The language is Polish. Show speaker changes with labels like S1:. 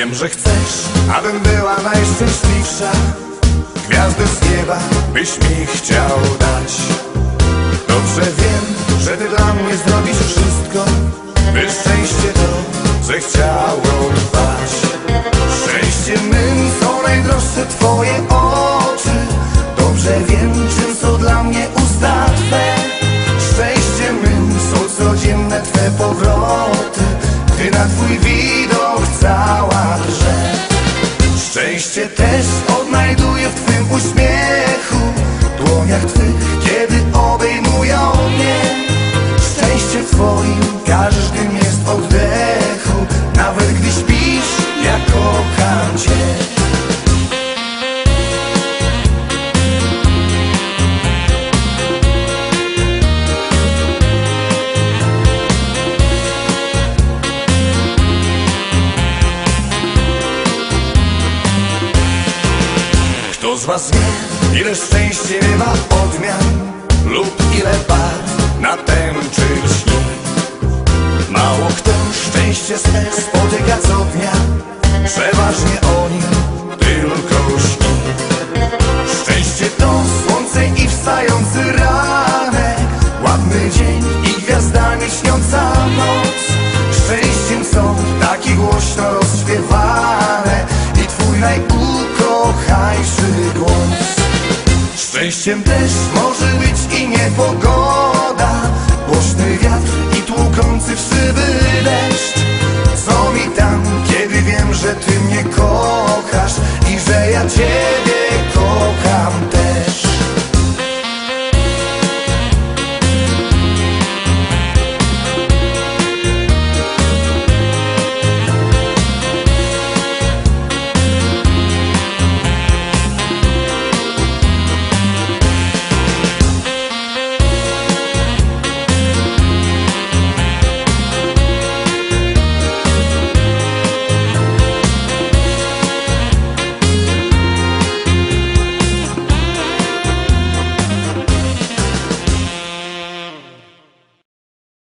S1: Wiem, że chcesz, abym była najszczęśliwsza. Gwiazdę z nieba byś mi chciał dać. Dobrze wiem, że ty dla mnie zrobisz wszystko. By szczęście to zechciało trwać Szczęście mym są najdroższe twoje oczy. Dobrze wiem, czym są dla mnie usta twe Szczęście mym są codzienne twe powroty. Gdy na twój widok cała Kto z was wie, ile szczęście bywa odmian Lub ile barw na tęczy Szczęściem też może być i niepogoda. Głośny wiatr i tłukący w szyby deszcz. Co mi tam, kiedy wiem, że ty mnie kochasz I że ja ciebie